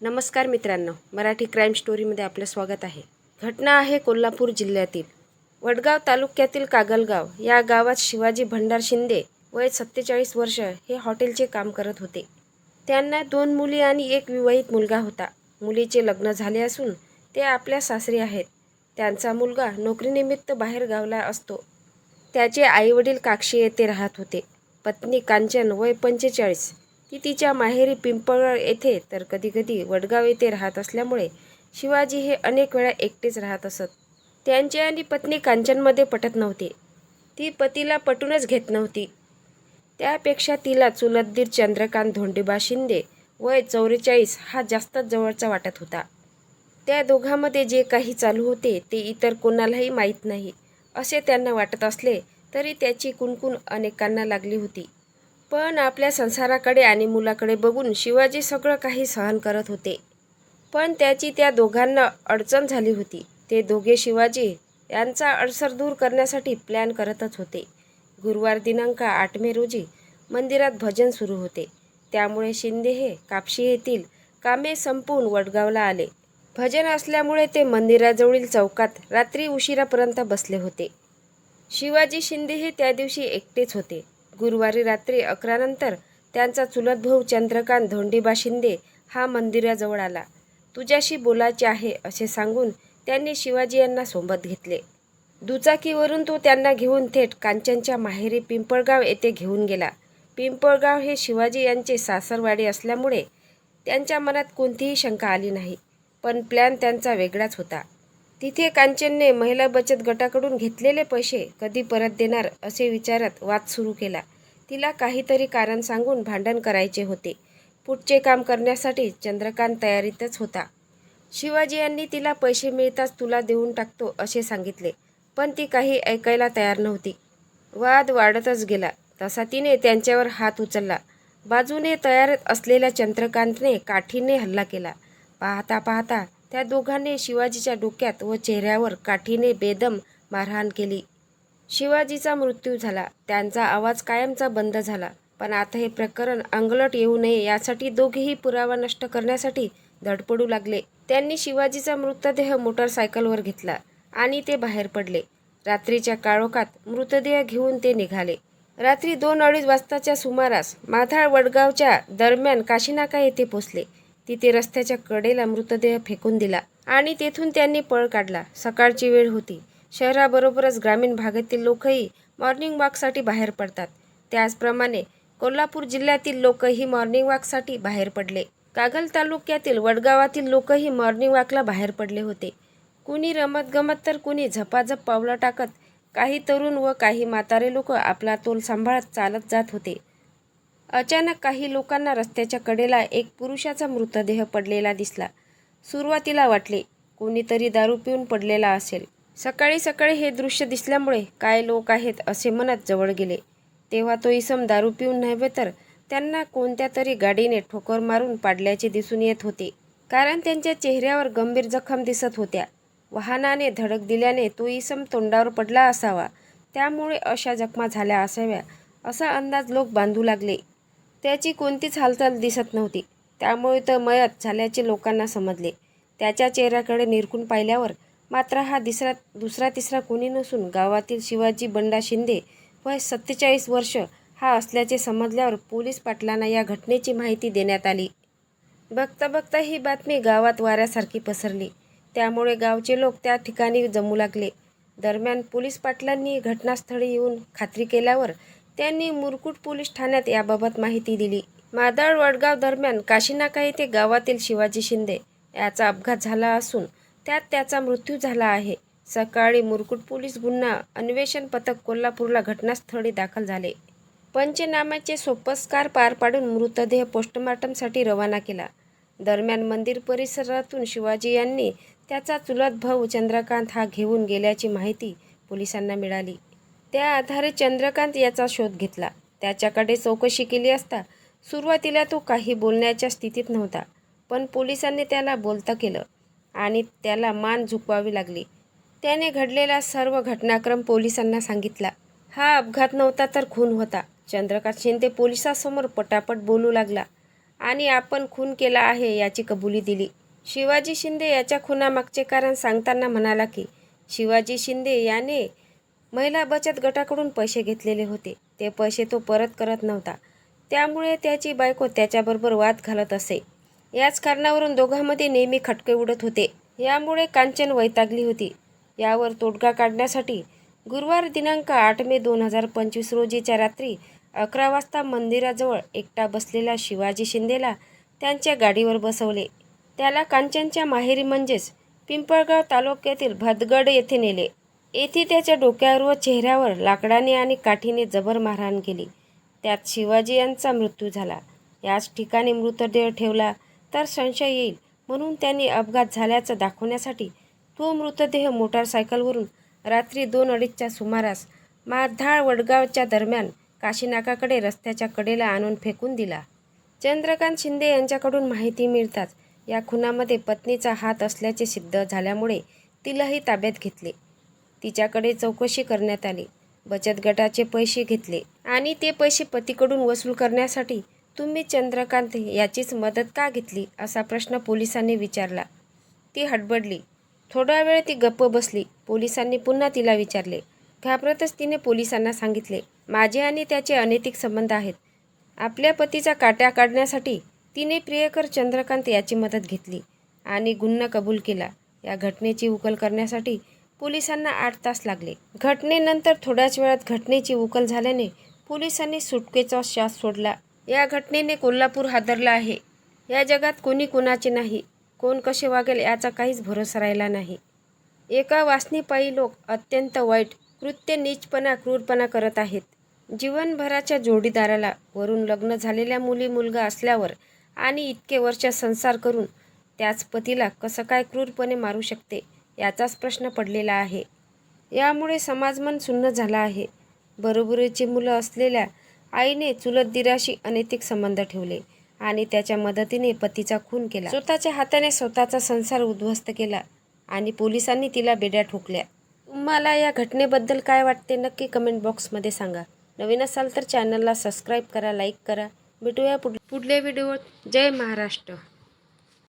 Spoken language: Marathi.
नमस्कार मित्रांनो मराठी क्राईम स्टोरीमध्ये आपलं स्वागत आहे. घटना आहे कोल्हापूर जिल्ह्यातील. वडगाव तालुक्यातील कागलगाव या गावात शिवाजी भंडार शिंदे वय सत्तेचाळीस वर्ष हे हॉटेलचे काम करत होते. त्यांना दोन मुली आणि एक विवाहित मुलगा होता. मुलीचे लग्न झाले असून ते आपल्या सासरी आहेत. त्यांचा मुलगा नोकरीनिमित्त बाहेर गावला असतो. त्याचे आईवडील काक्षी येथे राहत होते. पत्नी कांचन वय पंचेचाळीस. ती तिच्या माहेरी पिंपळगड येथे तर कधीकधी वडगाव येथे राहत असल्यामुळे शिवाजी हे अनेक वेळा एकटेच राहत असत. त्यांचे आणि पत्नी कांचनमध्ये पटत नव्हते. ती पतीला पटूनच घेत नव्हती. त्यापेक्षा तिला चुलतदीर चंद्रकांत धोंडीबा शिंदे वय चौवेचाळीस हा जास्तच जवळचा वाटत होता. त्या दोघांमध्ये जे काही चालू होते ते इतर कोणालाही माहीत नाही. असे त्यांना वाटत असले तरी त्याची कुणकुण अनेकांना लागली होती. पण आपल्या संसाराकडे आणि मुलाकडे बघून शिवाजी सगळं काही सहन करत होते. पण त्याची त्या दोघांना अडचण झाली होती. ते दोघे शिवाजी यांचा अडसर दूर करण्यासाठी प्लॅन करतच होते. गुरुवार दिनांक आठ मे रोजी मंदिरात भजन सुरू होते. त्यामुळे शिंदे हे कापशी येथील कामे संपवून वडगावला आले. भजन असल्यामुळे ते मंदिराजवळील चौकात रात्री उशिरापर्यंत बसले होते. शिवाजी शिंदे हे त्या दिवशी एकटेच होते. गुरुवारी रात्री अकरानंतर त्यांचा चुलत भाऊ चंद्रकांत धोंडीबा शिंदे हा मंदिराजवळ आला. तुझ्याशी बोलायचे आहे असे सांगून त्यांनी शिवाजी यांना सोबत घेतले. दुचाकीवरून तो त्यांना घेऊन थेट कांचनच्या माहेरी पिंपळगाव येथे घेऊन गेला. पिंपळगाव हे शिवाजी यांचे सासरवाडी असल्यामुळे त्यांच्या मनात कोणतीही शंका आली नाही पण प्लॅन त्यांचा वेगळाच होता. तिथे कांचनने महिला बचत गटाकडून घेतलेले पैसे कधी परत देणार असे विचारत वाद सुरू केला. तिला काहीतरी कारण सांगून भांडण करायचे होते. पुढचे काम करण्यासाठी चंद्रकांत तयारीतच होता. शिवाजी यांनी तिला पैसे मिळताच तुला देऊन टाकतो असे सांगितले पण ती काही ऐकायला तयार नव्हती. वाद वाढतच गेला. तसा तिने त्यांच्यावर हात उचलला. बाजूने तयार असलेल्या चंद्रकांतने काठीने हल्ला केला. पाहता पाहता त्या दोघांनी शिवाजीच्या डोक्यात व चेहऱ्यावर काठीने बेदम मारहाण केली. शिवाजीचा मृत्यू झाला. त्यांचा आवाज कायमचा बंद झाला. पण आता हे प्रकरण अंगलट येऊ नये यासाठी दोघेही पुरावा नष्ट करण्यासाठी धडपडू लागले. त्यांनी शिवाजीचा मृतदेह मोटरसायकलवर घेतला आणि ते बाहेर पडले. रात्रीच्या काळोखात मृतदेह घेऊन ते निघाले. रात्री दोन अडीच वाजताच्या सुमारास माथाळ वडगावच्या दरम्यान काशीनाका येथे पोचले. तिथे रस्त्याच्या कडेला मृतदेह फेकून दिला आणि तेथून त्यांनी पळ काढला. सकाळची वेळ होती. शहराबरोबरच ग्रामीण भागातील लोकही मॉर्निंग वॉकसाठी बाहेर पडतात. त्याचप्रमाणे कोल्हापूर जिल्ह्यातील लोकही मॉर्निंग वॉकसाठी बाहेर पडले. कागल तालुक्यातील वडगावातील लोकही मॉर्निंग वॉकला बाहेर पडले होते. कुणी रमतगमत तर कुणी झपाझप पावलं टाकत काही तरुण व काही म्हातारे लोक आपला तोल सांभाळत चालत जात होते. अचानक काही लोकांना रस्त्याच्या कडेला एक पुरुषाचा मृतदेह पडलेला दिसला. सुरुवातीला वाटले कोणीतरी दारू पिऊन पडलेला असेल. सकाळी सकाळी हे दृश्य दिसल्यामुळे काय लोक आहेत असे म्हणत जवळ गेले. तेव्हा तो इसम दारू पिऊन नव्हे तर त्यांना कोणत्या तरी गाडीने ठोकर मारून पाडल्याचे दिसून येत होते. कारण त्यांच्या चेहऱ्यावर गंभीर जखम दिसत होत्या. वाहनाने धडक दिल्याने तो इसम तोंडावर पडला असावा. त्यामुळे अशा जखमा झाल्या असाव्या असा अंदाज लोक बांधू लागले. त्याची कोणतीच हालचाल दिसत नव्हती. त्यामुळे तर मयत झाल्याचे लोकांना समजले. त्याच्या चेहऱ्याकडे निरखून पाहिल्यावर मात्र हा दिसरा दुसरा तिसरा कोणी नसून गावातील शिवाजी बंडा शिंदे वय सत्तेचाळीस वर्ष हा असल्याचे समजल्यावर पोलीस पाटलांना या घटनेची माहिती देण्यात आली. बघता बघता ही बातमी गावात वाऱ्यासारखी पसरली. त्यामुळे गावचे लोक त्या ठिकाणी जमू लागले. दरम्यान पोलीस पाटलांनी घटनास्थळी येऊन खात्री केल्यावर त्यांनी मुरकुट पोलीस ठाण्यात याबाबत माहिती दिली. मादळ वडगाव दरम्यान काशीनाका येथे गावातील शिवाजी शिंदे याचा अपघात झाला असून त्यात त्याचा मृत्यू झाला आहे. सकाळी मुरकुट पोलीस गुन्हा अन्वेषण पथक कोल्हापूरला घटनास्थळी दाखल झाले. पंचनाम्याचे सोपस्कार पार पाडून मृतदेह पोस्टमॉर्टमसाठी रवाना केला. दरम्यान मंदिर परिसरातून शिवाजी यांनी त्याचा चुलत भाऊ चंद्रकांत हा घेऊन गेल्याची माहिती पोलिसांना मिळाली. त्या आधारे चंद्रकांत याचा शोध घेतला. त्याच्याकडे चौकशी केली असता सुरुवातीला तो काही बोलण्याच्या स्थितीत नव्हता पण पोलिसांनी त्याला बोलतं केलं आणि त्याला मान झुकवावी लागली. त्याने घडलेला सर्व घटनाक्रम पोलिसांना सांगितला. हा अपघात नव्हता तर खून होता. चंद्रकांत शिंदे पोलिसासमोर पटापट बोलू लागला आणि आपण खून केला आहे याची कबुली दिली. शिवाजी शिंदे याच्या खुनामागचे कारण सांगताना म्हणाला की शिवाजी शिंदे याने महिला बचत गटाकडून पैसे घेतलेले होते. ते पैसे तो परत करत नव्हता. त्यामुळे त्याची बायको त्याच्याबरोबर वाद घालत असे. याच कारणावरून दोघांमध्ये नेहमी खटके उडत होते. यामुळे कांचन वैतागली होती. यावर तोडगा काढण्यासाठी गुरुवार दिनांक आठ मे दोन हजार पंचवीस रोजीच्या रात्री अकरा वाजता मंदिराजवळ एकटा बसलेला शिवाजी शिंदेला त्यांच्या गाडीवर बसवले. त्याला कांचनच्या माहेरी म्हणजेच पिंपळगाव तालुक्यातील भदगड येथे नेले. येथे त्याच्या डोक्यावर व चेहऱ्यावर लाकडाने आणि काठीने जबर मारहाण केली. त्यात शिवाजी यांचा मृत्यू झाला. याच ठिकाणी मृतदेह ठेवला तर संशय येईल म्हणून त्यांनी अपघात झाल्याचं दाखवण्यासाठी तो मृतदेह मोटारसायकलवरून रात्री दोन अडीचच्या सुमारास माधाळ वडगावच्या दरम्यान काशीनाकाकडे रस्त्याच्या कडेला आणून फेकून दिला. चंद्रकांत शिंदे यांच्याकडून माहिती मिळताच या खुनामध्ये पत्नीचा हात असल्याचे सिद्ध झाल्यामुळे तिलाही ताब्यात घेतले. तिच्याकडे चौकशी करण्यात आली. बचत गटाचे पैसे घेतले आणि ते पैसे पतीकडून वसूल करण्यासाठी तुम्ही चंद्रकांत याचीच मदत का घेतली असा प्रश्न पोलिसांनी विचारला. ती हडबडली. थोडा वेळ ती गप्प बसली. पोलिसांनी पुन्हा तिला विचारले. घाबरतच तिने पोलिसांना सांगितले माझे आणि त्याचे अनैतिक संबंध आहेत. आपल्या पतीचा काट्या काढण्यासाठी तिने प्रियकर चंद्रकांत याची मदत घेतली आणि गुन्हा कबूल केला. या घटनेची उकल करण्यासाठी पोलिसांना आठ तास लागले. घटनेनंतर थोड्याच वेळात घटनेची उकल झाल्याने पोलिसांनी सुटकेचा श्वास सोडला. या घटनेने कोल्हापूर हादरला आहे. या जगात कोणी कोणाचे नाही. कोण कसे वागेल याचा काहीच भरोसा राहिला नाही. एका वासनीपायी लोक अत्यंत वाईट कृत्य नीचपणा क्रूरपणा करत आहेत. जीवनभराच्या जोडीदाराला वरून लग्न झालेल्या मुली मुलगा असल्यावर आणि इतके वर्ष संसार करून त्याच पतीला कसं काय क्रूरपणे मारू शकते? याचाच प्रश्न पडलेला आहे. यामुळे समाजमन सुन्न झाला आहे. बरोबरीची मुलं असलेल्या आईने चुलत दिराशी अनैतिक संबंध ठेवले आणि त्याच्या मदतीने पतीचा खून केला. स्वतःच्या हाताने स्वतःचा संसार उद्ध्वस्त केला आणि पोलिसांनी तिला बेड्या ठोकल्या. तुम्हाला या घटनेबद्दल काय वाटते नक्की कमेंट बॉक्समध्ये सांगा. नवीन असाल तर चॅनलला सबस्क्राईब करा लाईक करा. भेटूया पुढ पुढल्या व्हिडिओत. जय महाराष्ट्र.